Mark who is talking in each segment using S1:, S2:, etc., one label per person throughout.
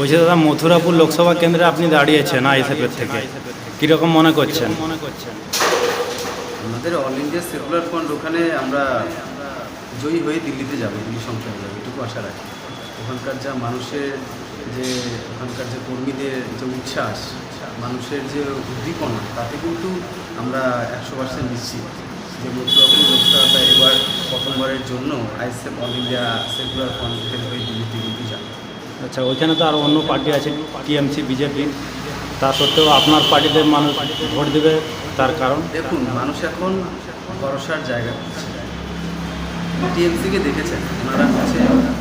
S1: বলছি, দাদা, মথুরাপুর লোকসভা কেন্দ্রে আপনি দাঁড়িয়েছেন আইএসএফের থেকে। কীরকম মনে করছেন?
S2: মনে করছেন আমাদের অল ইন্ডিয়া সেকুলার ফ্রন্ট ওখানে আমরা জয়ী হয়ে দিল্লিতে যাব, দিল্লি সংসদে যাব, এটুকু আশা রাখি। ওখানকার যা মানুষের যে, ওখানকার যে কর্মীদের যে উচ্ছ্বাস, মানুষের যে উদ্দীপনা, তাতে কিন্তু আমরা একশো পার্সেন্ট নিশ্চিত যে মথুরাপুর লোকসভাটা এবার প্রথমবারের জন্য ISF all India secular front হয়ে যাবে
S1: আচ্ছা ওইখানে তো আরও অন্য পার্টি আছে, টিএমসি, বিজেপি। তা সত্ত্বেও আপনার পার্টিতে মানুষ ভোট দেবে, তার কারণ?
S2: দেখুন, মানুষ এখন ভরসার জায়গা টিএমসিকে দেখেছেন, ওনারা হচ্ছে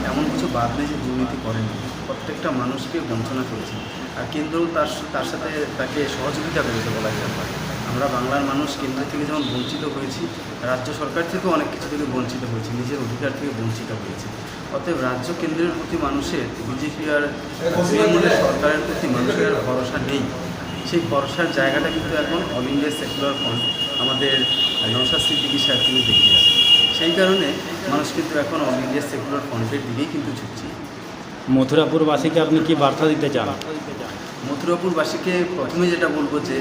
S2: এমন কিছু বাদ নেই যে দুর্নীতি করেনি। প্রত্যেকটা মানুষকে বঞ্চনা করেছে। আর কেন্দ্র তার তার সাথে তাকে সহযোগিতা করেছে বলা যেতে পারে আমরা বাংলার মানুষ কেন্দ্র থেকে যেমন বঞ্চিত হয়েছি, রাজ্য সরকার থেকেও অনেক কিছু থেকে বঞ্চিত হয়েছে, নিজের অধিকার থেকে বঞ্চিত হয়েছে। অতএব রাজ্য কেন্দ্রের প্রতি মানুষের বিজেপি আর তৃণমূলের সরকারের প্রতি মানুষের আর ভরসা নেই। সেই ভরসার জায়গাটা কিন্তু এখন অল ইন্ডিয়া সেকুলার ফ্রন্ট আমাদের নৌসাদ সিদ্দিকি সাহেব কিন্তু দেখিয়েছে সেই কারণে মানুষ কিন্তু এখন অল ইন্ডিয়া সেকুলার ফ্রন্টের দিকেই কিন্তু ঝুঁকছে।
S1: মথুরাপুরবাসীকে আপনি কি বার্তা দিতে চান?
S2: মথুরাপুরবাসীকে প্রথমে যেটা বলব যে,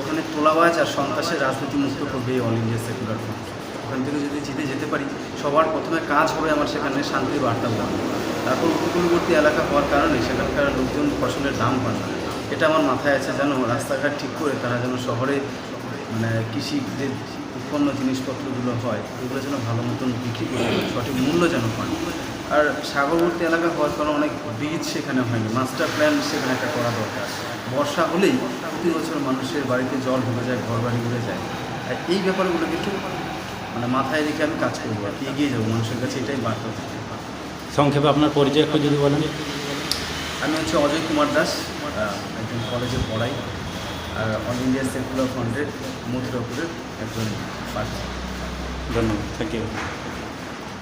S2: ওখানে তোলাবাজ আর সন্ত্রাসের রাজনীতি মুক্ত করবে অল ইন্ডিয়া সেকুলার ফ্রন্ট ওখান থেকে যদি জিতে যেতে পারি, সবার প্রথমে কাজ হবে আমার সেখানে শান্তির বার্তা বলা তারপর উপকূলবর্তী এলাকা হওয়ার কারণে সেখানকার লোকজন ফসলের দাম পান এটা আমার মাথায় আছে যেন রাস্তাঘাট ঠিক করে তারা যেন শহরে মানে কৃষি যে উৎপন্ন জিনিসপত্রগুলো হয়, এগুলো যেন ভালো মতন বিক্রি করে, সঠিক মূল্য যেন পান আর সাগরবর্তী এলাকা হওয়ার কারণে অনেক বীজ সেখানে হয়নি। মাস্টার প্ল্যান সেখানে একটা করা দরকার। বর্ষা হলেই প্রতি বছর মানুষের বাড়িতে জল ঢুকে যায় ঘর বাড়ি ঘুরে যায়। আর এই ব্যাপারগুলোকে একটু মানে মাথায় রেখে আমি কাজ করব আর কি এগিয়ে যাব। মানুষের কাছে এটাই বার্তা।
S1: সংক্ষেপে আপনার পরিচয় একটু যদি বলেন।
S2: আমি হচ্ছে অজয় কুমার দাস একজন কলেজে পড়াই। আর অল ইন্ডিয়া সেকুলার ফ্রন্টের মথুরাপুরের একজন প্রার্থী
S1: ধন্যবাদ। Thank you